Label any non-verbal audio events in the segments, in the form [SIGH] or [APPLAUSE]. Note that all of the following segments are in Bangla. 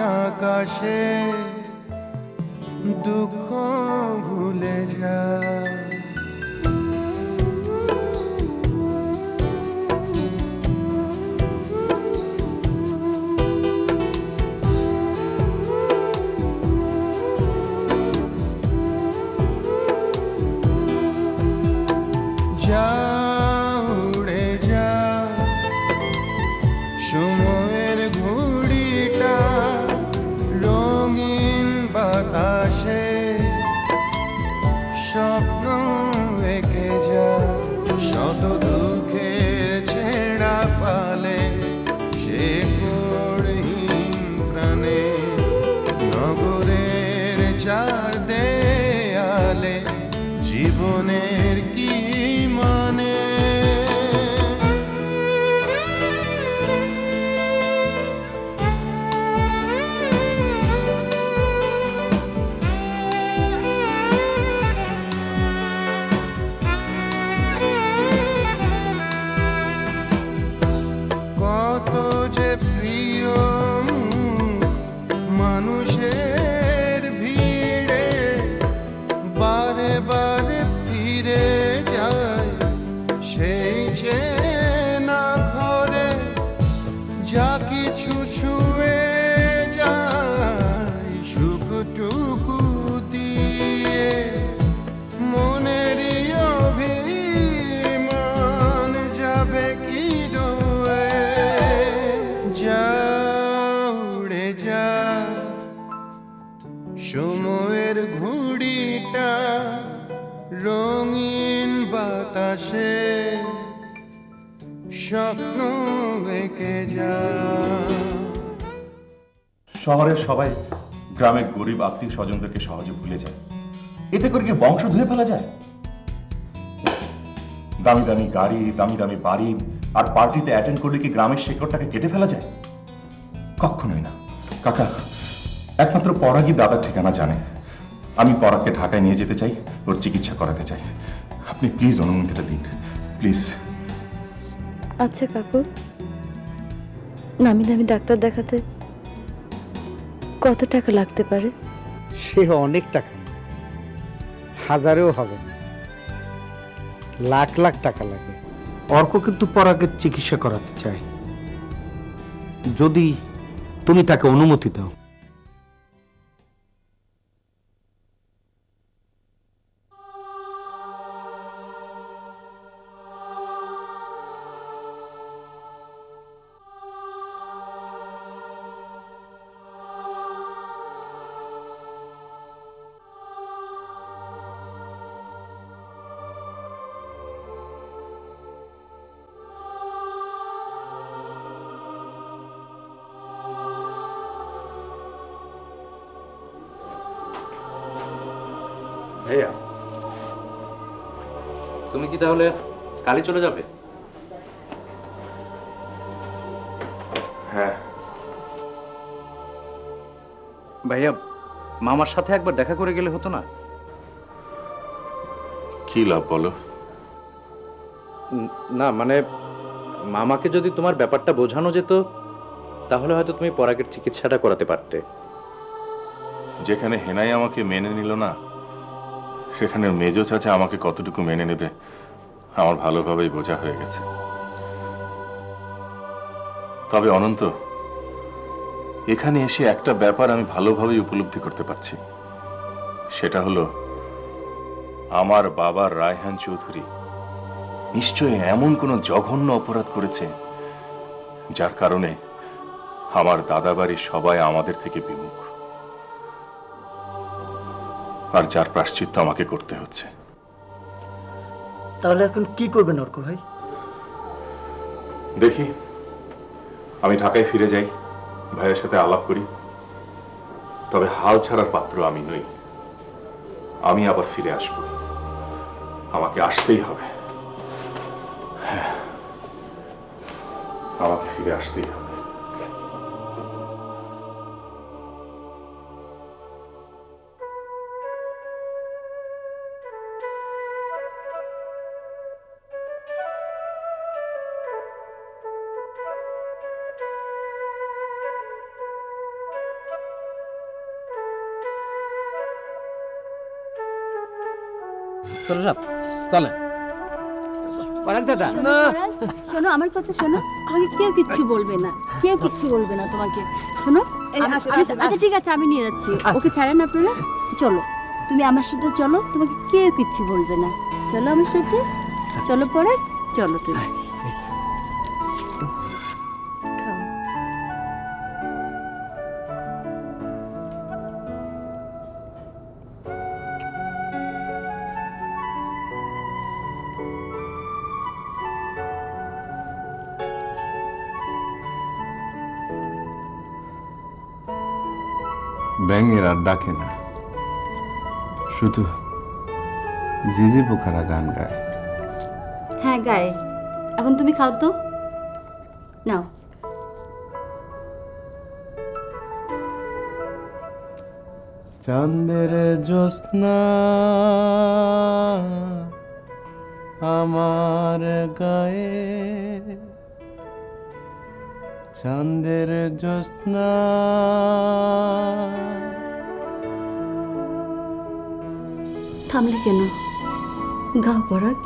আকাশে দুঃখ ভুলে যায়। চার দেয়ালে জীবনের কি শহরের সবাই গ্রামের গরিব আত্মীয় স্বজনদেরকে সহজে ভুলে যায়। এতে করে কি বংশ ধুয়ে ফেলা যায়? দামি দামি গাড়ি, দামি দামি বাড়ি আর পার্টিতে অ্যাটেন্ড করলে কি গ্রামের শেকড়টাকে কেটে ফেলা যায়? কখনোই না। কাকা, একমাত্র পরাগই দাদার ঠিকানা জানে। আমি পরাগকে ঢাকায় নিয়ে যেতে চাই, ওর চিকিৎসা করাতে চাই। আপনি প্লিজ অনুমতিটা দিন। প্লিজ আচ্ছা কাকু। নামি দামি ডাক্তার দেখাতে কত টাকা লাগতে পারে? সে অনেক টাকা। হাজারেও হবে না। লাখ লাখ টাকা লাগে। অর্ক কিন্তু পরাগের চিকিৎসা করাতে চায়। যদি তুমি তাকে অনুমতি দাও। তুমি কি তাহলে কালই চলে যাবে? হ্যাঁ। ভাইয়া মামার সাথে একবার দেখা করে গেলে হতো না? কি লাভ বলো? না মানে মামাকে যদি তোমার ব্যাপারটা বোঝানো যেত তাহলে হয়তো তুমি পরাগের চিকিৎসাটা করাতে পারতে। যেখানে হেনাই আমাকে মেনে নিল না সেখানে মেজো চাচা আমাকে কতটুকু মেনে নেবে, আমার ভালোভাবেই বোঝা হয়ে গেছে। তবে অনন্ত, এখানে এসে একটা ব্যাপার আমি ভালোভাবেই উপলব্ধি করতে পারছি। সেটা হলো, আমার বাবার রায়হান চৌধুরী নিশ্চয়ই এমন কোনো জঘন্য অপরাধ করেছে, যার কারণে আমার দাদাবাড়ির সবাই আমাদের থেকে বিমুখ। আর যার প্রাশ্চিত্য আমাকে করতে হচ্ছে। তাহলে এখন কি করবেন অর্ক ভাই? দেখি। আমি ঢাকায় ফিরে যাই ভাইয়ের সাথে আলাপ করি। তবে হাল ছাড়ার পাত্র আমি নই। আমি আবার ফিরে আসব। আমাকে আসতেই হবে। হ্যাঁ, আমাকে ফিরে আসতেই হবে। চলো সব চলে। দাদা। না। শোনো আমার কথা শোনো। তোমাকে কেউ কিচ্ছু বলবে না। কেউ কিচ্ছু বলবে না তোমাকে। শোনো আমি- আচ্ছা ঠিক আছে আমি নিয়ে যাচ্ছি। ওকে ছাড়েন আপনারা? চলো। তুমি আমার সাথে চলো তোমাকে কেউ কিচ্ছু বলবে না। চলো আমার সাথে। চলো পরে। চলো তুমি। ব্যাঙের আর ডাকে না। শুধু জিজি পোকারা গান গায়। হ্যাঁ গায়ে। এখন তুমি খাও তো। নাও। চাঁদের জ্যোৎস্না আমার গায়ে। চাঁদের জ্যোৎস্না থামলে কেন? গাও পরাগ।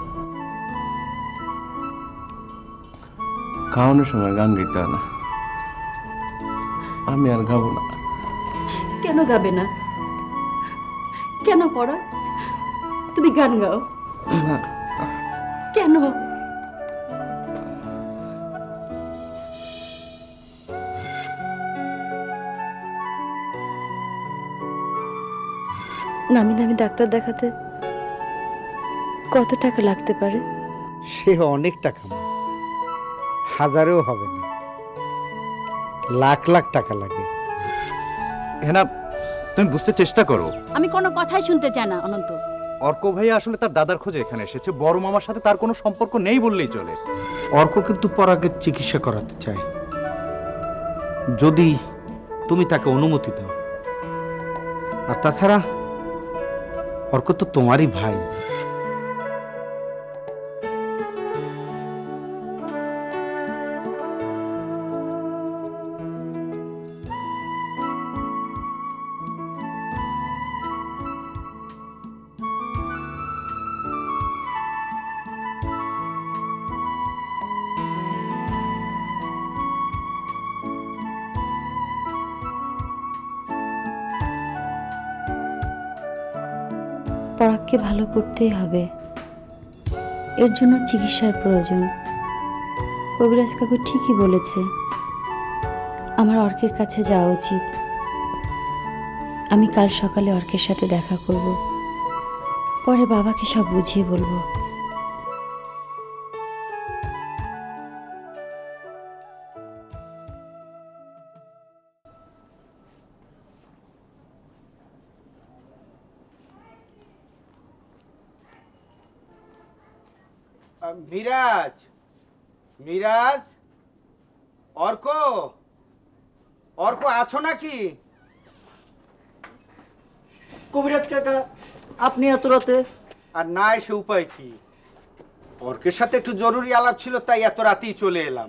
গাওয়ানোর সময় গান গাইতে হয় না। আমি আর গাবো না। কেন গাবে না? কেন পড়া তুমি গান গাও। কেন নামি দামি ডাক্তার দেখাতে কত টাকা লাগতে পারে? সে অনেক টাকা মা। হাজারেও হবে না। লাখ লাখ টাকা লাগে। হেনা তুমি বুঝতে চেষ্টা করো। আমি কোনো কথাই শুনতে চাই না অনন্ত। অর্ক ভাইয়া আসলে তার দাদার খোঁজে এখানে এসেছে। বড় মামার সাথে তার কোনো সম্পর্ক নেই বললেই চলে। অর্ক কিন্তু পরাগের চিকিৎসা করাতে চায়। যদি তুমি তাকে অনুমতি দাও। আর তাছাড়া অর্ক তো তোমারই ভাই। করতেই হবে। এর জন্য চিকিৎসার প্রয়োজন। কবিরাজ কাকু ঠিকই বলেছে, আমার অর্কের কাছে যাওয়া উচিত। আমি কাল সকালে অর্কের সাথে দেখা করব। পরে বাবাকে সব বুঝিয়ে বলব। মিরাজ? অর্ক? অর্ক আছো নাকি? কবিরাজ কাকা আপনি এত রাতে? আর না এসে উপায় কি? অর্কের সাথে একটু জরুরি আলাপ ছিল তাই এত রাতেই চলে এলাম।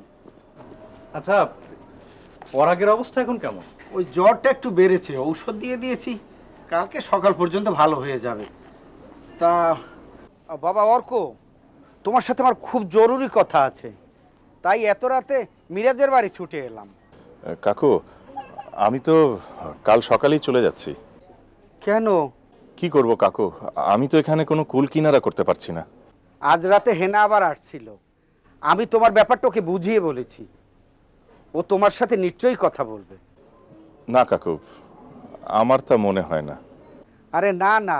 আচ্ছা পরাগের অবস্থা এখন কেমন? ওই জ্বরটা একটু বেড়েছে ঔষধ দিয়ে দিয়েছি। কালকে সকাল পর্যন্ত ভালো হয়ে যাবে। তা বাবা অর্ক তোমার সাথে আমার খুব জরুরি কথা আছে। তাই এত রাতে মিরাজের বাড়ি ছুটে এলাম। কাকু আমি তো কাল সকালেই চলে যাচ্ছি। কেন? কি করব কাকু? আমি তো এখানে কোনো কুল কিনারা করতে পারছি না। আজ রাতে হেনা আবার আসছিল। আমি তোমার ব্যাপারটা ওকে বুঝিয়ে বলেছি। ও তোমার সাথে নিশ্চয়ই কথা বলবে। না কাকু আমার তা মনে হয় না। আরে না না।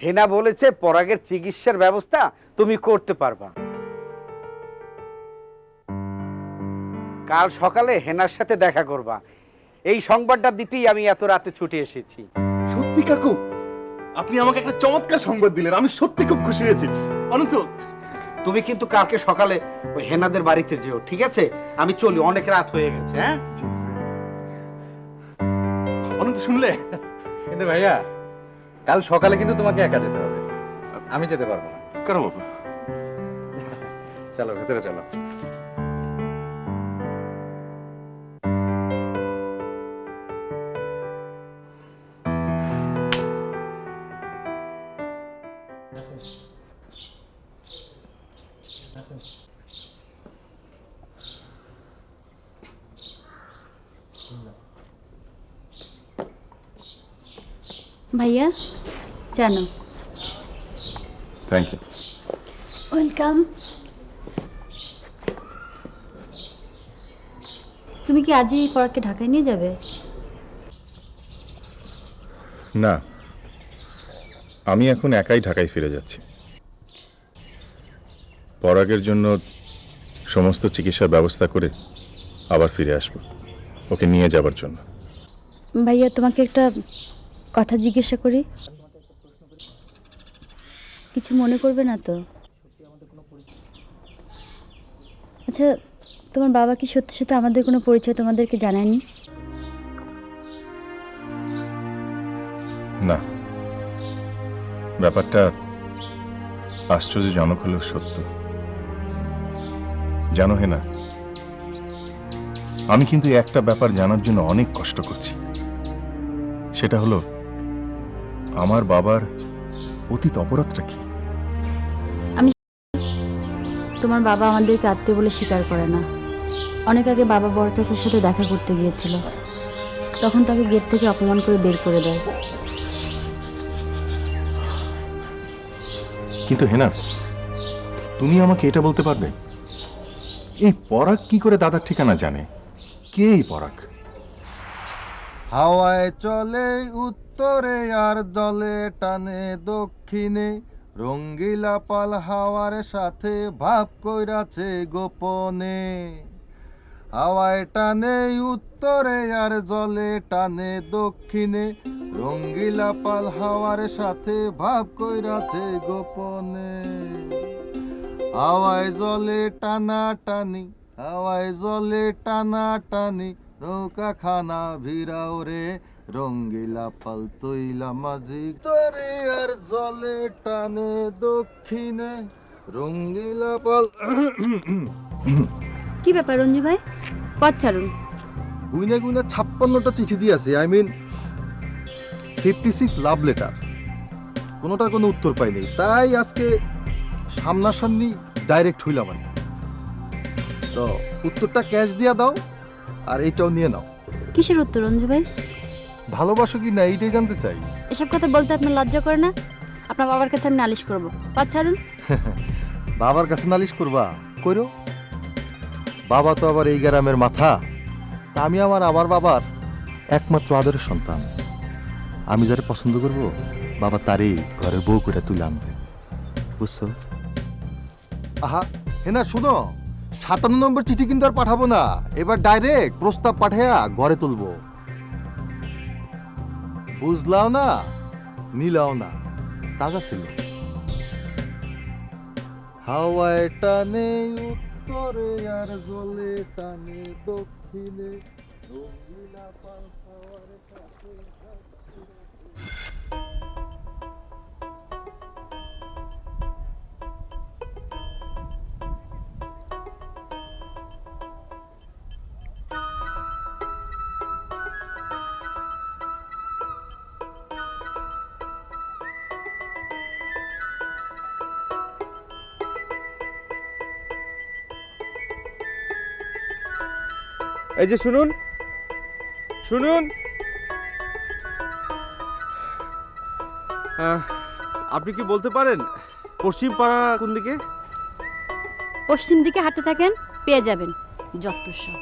হেনা বলেছে পরাগের চিকিৎসার ব্যবস্থা তুমি করতে পারবা। কাল সকালে হেনার সাথে দেখা করবা। এই সংবাদটা দিতেই আমি এত রাতে ছুটে এসেছি। সত্যি কাকু আপনি আমাকে একটা চমৎকার সংবাদ দিলেন। আমি সত্যি খুব খুশি হয়েছি। অনন্ত তুমি কিন্তু কালকে সকালে ওই হেনাদের বাড়িতে যেও ঠিক আছে? আমি চলি অনেক রাত হয়ে গেছে হ্যাঁ? অনন্ত শুনলে? কিন্তু ভাইয়া কাল সকালে কিন্তু তোমাকে একা যেতে হবে। আমি যেতে পারব না। কেন বাবু? চলো ভেতরে চলো। ভাইয়া জানো। থ্যাংক ইউ ওয়েলকাম তুমি কি আজই পরাগকে ঢাকায় নিয়ে যাবে? না। আমি এখন একাই ঢাকায় ফিরে যাচ্ছি। পরাগের জন্য সমস্ত চিকিৎসার ব্যবস্থা করে আবার ফিরে আসব। ওকে নিয়ে যাবার জন্য। ভাইয়া তোমাকে একটা কথা জিজ্ঞাসা করি? কিছু মনে করবে না তো? আচ্ছা তোমার বাবা কি সত্যি সত্যি আমাদের কোনো পরিচয় তোমাদেরকে জানায়নি? না। ব্যাপারটা আশ্চর্যজনক হলেও সত্য। জানো হে না আমি কিন্তু একটা ব্যাপার জানার জন্য অনেক কষ্ট করছি। সেটা হলো আমার বাবার অতীত অপরাধটা কি? আমি তোমার বাবা আমাদেরকে আত্মীয় বলে স্বীকার করে না। অনেক আগে বাবা বড় চাচার সাথে দেখা করতে গিয়েছিল। তখন তাকে গেট থেকে অপমান করে বের করে দেয়। কিন্তু হেনা তুমি আমাকে এটা বলতে পারবে? এই পরাগ কি করে দাদার ঠিকানা জানে? কে এই পরাগ? হাওয়ায় চলে উত্তরে আর জলে টানে দক্ষিণে। রঙ্গিলা পাল হাওয়ার সাথে ভাব কইরাছে গোপনে। হাওয়ায় টানে উত্তরে আর জলে টানে দক্ষিণে। রঙ্গিলা পাল হাওয়ার সাথে ভাব কইরাছে গোপনে। হাওয়ায় জলে টানা টানি, হাওয়ায় জলে টানা টানি নৌকা খানা ভিড়াও রে রঙ্গিলা পাল তৈলা মাঝি তরে আর জলে টানে দক্ষিণে। রঙ্গিলা পাল [COUGHS] কি ব্যাপার রঞ্জু ভাই? পথ ছাড়ুন। গুইনে গুইনে ছাপ্পান্নটা চিঠি দিয়েছে I mean fifty six love letter কোনোটার কোনো উত্তর পাইনি তাই আজকে সামনাসামনি ডাইরেক্ট হইলাম কি। তো উত্তরটা ক্যাশ দিয়া দাও আর এইটাও নিয়ে নাও। কিসের উত্তর রঞ্জু ভাই? ভালোবাসো কি না এইটাই জানতে চাই। এসব কথা বলতে আপনার লজ্জা করে না? আপনার বাবার কাছে আমি নালিশ করব। পথ ছাড়ুন। [LAUGHS] বাবার কাছে নালিশ করবা? কইরো? বাবা তো আবার এই গ্রামের মাথা। তা আমি আমার আমার বাবার একমাত্র আদরের সন্তান। আমি যারা পছন্দ করব বাবা তারই ঘরের বউ করে তুলে আনবে। বুঝছ? আহা হেনা শুনো। সাতান্ন নম্বর চিঠি কিন্তু আর পাঠাবো না। এবার ডাইরেক্ট প্রস্তাব পাঠাইয়া ঘরে তুলবো। বুঝলাও না, নিলাও না, তাজা ছিল। হাওয়ায় টানে, উত্তরে আর জলে টানে, দক্ষিণে রঙিলা পাল এই যে শুনুন। শুনুন। আপনি কি বলতে পারেন পশ্চিম পাড়া কোন দিকে? পশ্চিম দিকে হাঁটতে থাকেন পেয়ে যাবেন যত সব।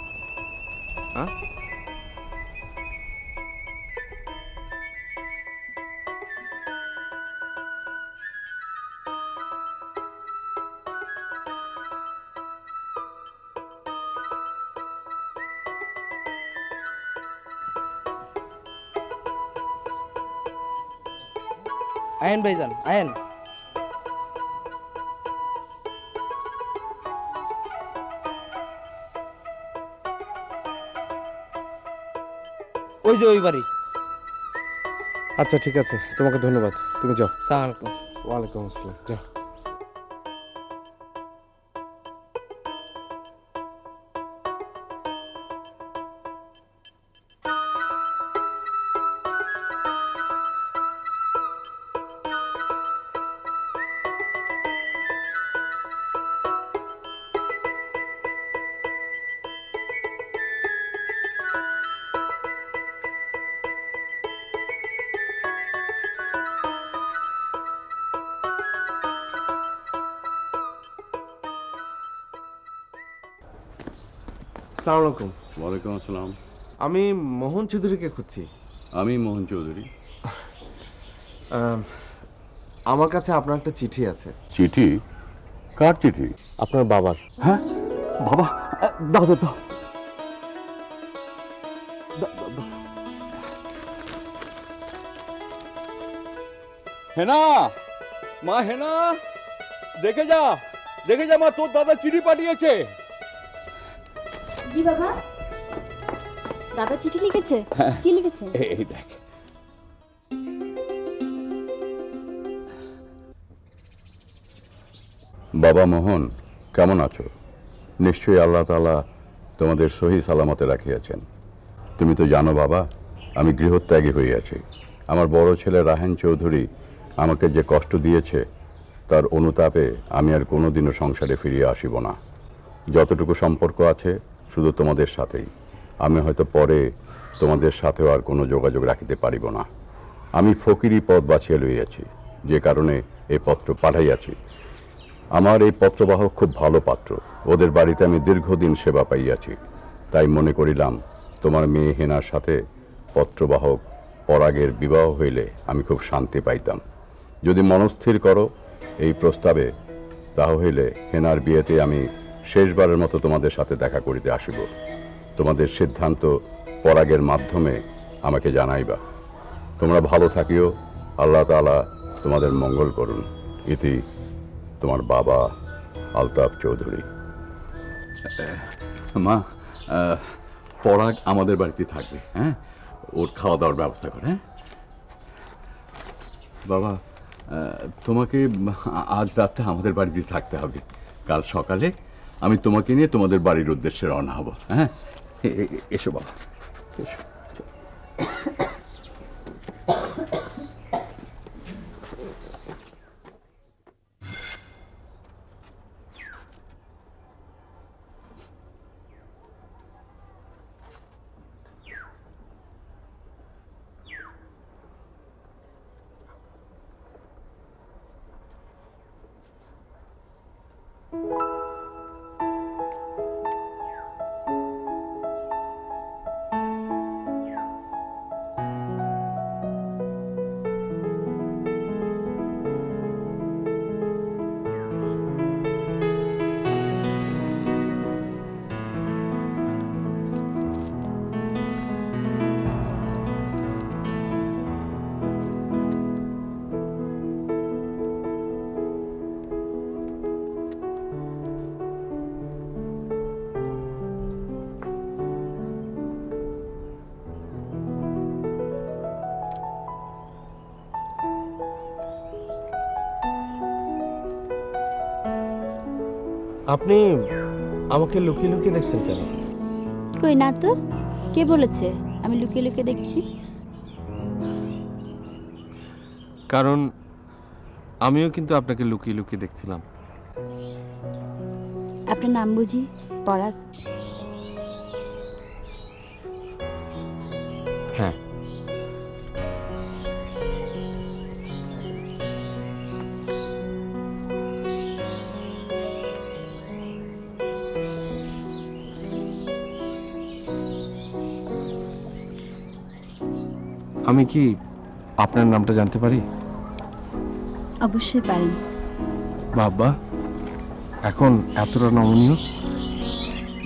আয়েন ভাইজান আয়েন। ওই যে ওই বাড়ি। আচ্ছা ঠিক আছে। তোমাকে ধন্যবাদ। তুমি যাও। সালামালাইকুম ওয়ালাইকুম আসসালাম। যাও। সালাম আলাইকুম। ওয়ালাইকুম আসসালাম। আমি মোহন চৌধুরীকে খুঁজছি। আমি মোহন চৌধুরী। আম, আমার কাছে আপনার একটা চিঠি আছে। চিঠি? কার চিঠি? আপনার বাবার। হ্যাঁ? বাবা দাও দাও। হেনা মা হেনা দেখে যা দেখে যা মা তোর দাদা চিঠি পাঠিয়েছে। জি বাবা। দাদা চিঠি লিখেছে? কি লিখেছে এই দেখ। বাবা মোহন কেমন আছো? নিশ্চয়ই আল্লাহ তাআলা তোমাদের সহি সালামতে রাখিয়াছেন। তুমি তো জানো বাবা আমি গৃহত্যাগী হইয়াছি। আমার বড় ছেলে রাহেন চৌধুরী আমাকে যে কষ্ট দিয়েছে তার অনুতাপে আমি আর কোনোদিনও সংসারে ফিরিয়ে আসিব না। যতটুকু সম্পর্ক আছে শুধু তোমাদের সাথেই। আমি হয়তো পরে তোমাদের সাথেও আর কোনো যোগাযোগ রাখিতে পারিব না। আমি ফকিরি পদ বাছিয়া লইয়াছি, যে কারণে এই পত্র পাঠাইয়াছি। আমার এই পত্রবাহক খুব ভালো পাত্র। ওদের বাড়িতে আমি দীর্ঘদিন সেবা পাইয়াছি। তাই মনে করিলাম, তোমার মেয়ে হেনার সাথে পত্রবাহক পরাগের বিবাহ হইলে আমি খুব শান্তি পাইতাম। যদি মনস্থির করো এই প্রস্তাবে, তাহা হইলে হেনার বিয়েতে আমি শেষবারের মতো তোমাদের সাথে দেখা করিতে আসিব। তোমাদের সিদ্ধান্ত পরাগের মাধ্যমে আমাকে জানাইবা। তোমরা ভালো থাকিও, আল্লাহ তাআলা তোমাদের মঙ্গল করুন। ইতি তোমার বাবা আলতাফ চৌধুরী। মা পরাগ আমাদের বাড়িতে থাকবে হ্যাঁ? ওর খাওয়া দাওয়ার ব্যবস্থা করে হ্যাঁ? বাবা তোমাকে আজ রাতটা আমাদের বাড়িতে থাকতে হবে। কাল সকালে আমি তোমাকে নিয়ে তোমাদের বাড়ির উদ্দেশ্যে রওনা হব। হ্যাঁ? এসো বাবা। এসো। আপনি আমাকে লুকিয়ে লুকিয়ে দেখছেন কেন? কই না তো। কে বলেছে? আমি লুকিয়ে লুকিয়ে দেখছি। কারণ আমিও কিন্তু আপনাকে লুকিয়ে লুকিয়ে দেখছিলাম। আপনার নাম বুঝি পরাগ? আমি কি আপনার নামটা জানতে পারি? অবশ্যই পারেন বাবা এখন এতটা নমনীয়।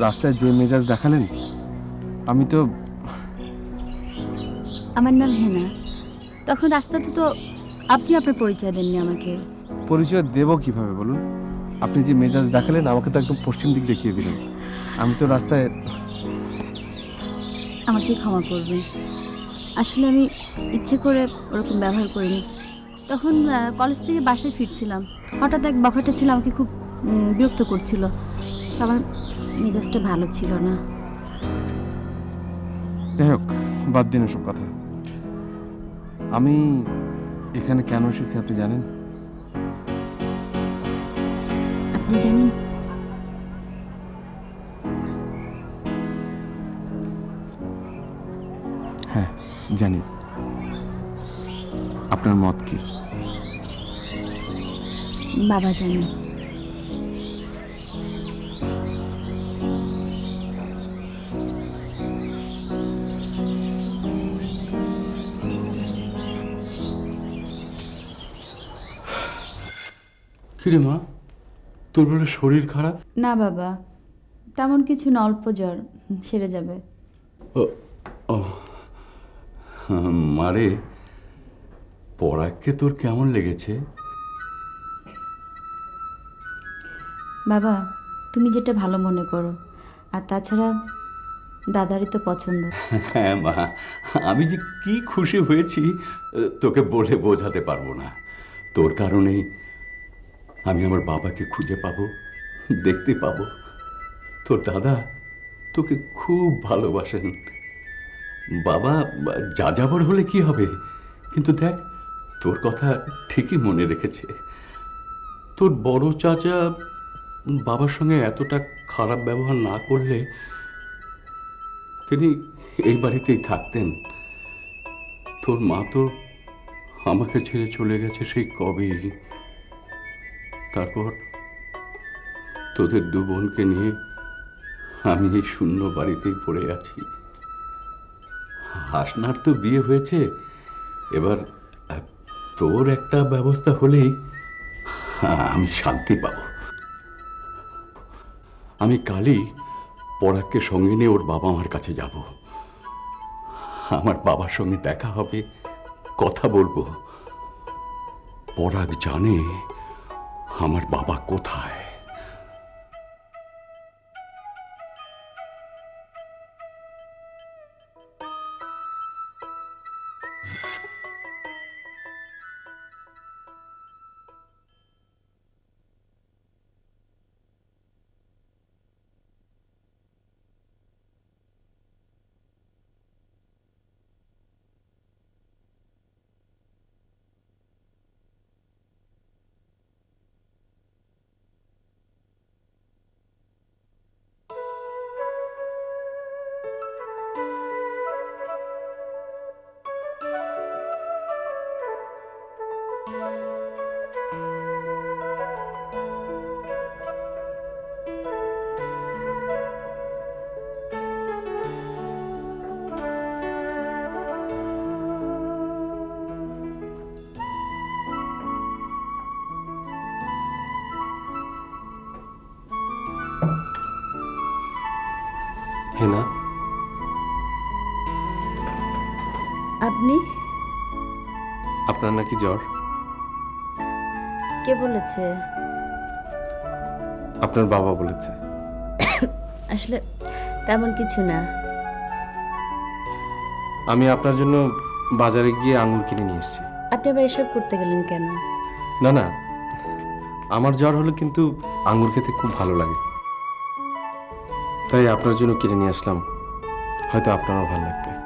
রাস্তায় যে মেজাজ দেখালেন আমি তো আমার নাম হেনা। তখন রাস্তাতে তো আপনি আপনার পরিচয় দেননি আমাকে। পরিচয় দেব কীভাবে বলুন? আপনি যে মেজাজ দেখালেন আমাকে তো একদম পশ্চিম দিক দেখিয়ে দিলেন। আমি তো রাস্তায় আমাকে ক্ষমা করবেন। আসলে আমি ইচ্ছে করে ওরকম ব্যবহার করিনি। তখন কলেজ থেকে বাসায় ফিরছিলাম। হঠাৎ এক বখাটা ছিল আমাকে খুব বিরক্ত করছিল। আমার মেজাজটা ভালো ছিল না। যাই হোক বাদ দিন এসব কথা। আমি এখানে কেন এসেছি আপনি জানেন? আপনি জানেন? জানি। আপনার মত কি? বাবা জানি। কিরে মা তোর বলে শরীর খারাপ? না বাবা তেমন কিছু না অল্প জ্বর সেরে যাবে। [LAUGHS] মারে পরাগকে তোর কেমন লেগেছে? বাবা তুমি যেটা ভালো মনে করো আর তাছাড়া দাদারই তো পছন্দ। [LAUGHS] হ্যাঁ মা আমি যে কি খুশি হয়েছি তোকে বলে বোঝাতে পারব না। তোর কারণে আমি আমার বাবাকে খুঁজে পাবো দেখতে পাবো। তোর দাদা তোকে খুব ভালোবাসেন। বাবা যা যাবার হলে কি হবে? কিন্তু দেখ, তোর কথা ঠিকই মনে রেখেছে। তোর বড় চাচা বাবার সঙ্গে এতটা খারাপ ব্যবহার না করলে তিনি এই বাড়িতেই থাকতেন। তোর মা তো আমাকে ছেড়ে চলে গেছে সেই কবেই। তারপর তোদের দু বোনকে নিয়ে আমি এই শূন্য বাড়িতেই পড়ে আছি। হাসনার তো বিয়ে হয়েছে। এবার তোর একটা ব্যবস্থা হলেই আমি শান্তি পাবো। আমি কালই পরাগকে সঙ্গে নিয়ে ওর বাবা মার কাছে যাব। আমার বাবার সঙ্গে দেখা হবে, কথা বলব। পরাগ জানে আমার বাবা কোথায়। হেনা। আপনি? আপনার নাকি জ্বর। কে বলেছে? আপনার বাবা বলেছে। আসলে তেমন কিছু না। আমি আপনার জন্য বাজারে গিয়ে আঙুর কিনে নিয়ে এসেছি। আপনি আবার এসব করতে গেলেন কেন? না না। আমার জ্বর হলে কিন্তু আঙুর খেতে খুব ভালো লাগে। তাই আপনার জন্য কিনে নিয়ে আসলাম। হয়তো আপনারও ভালো লাগবে।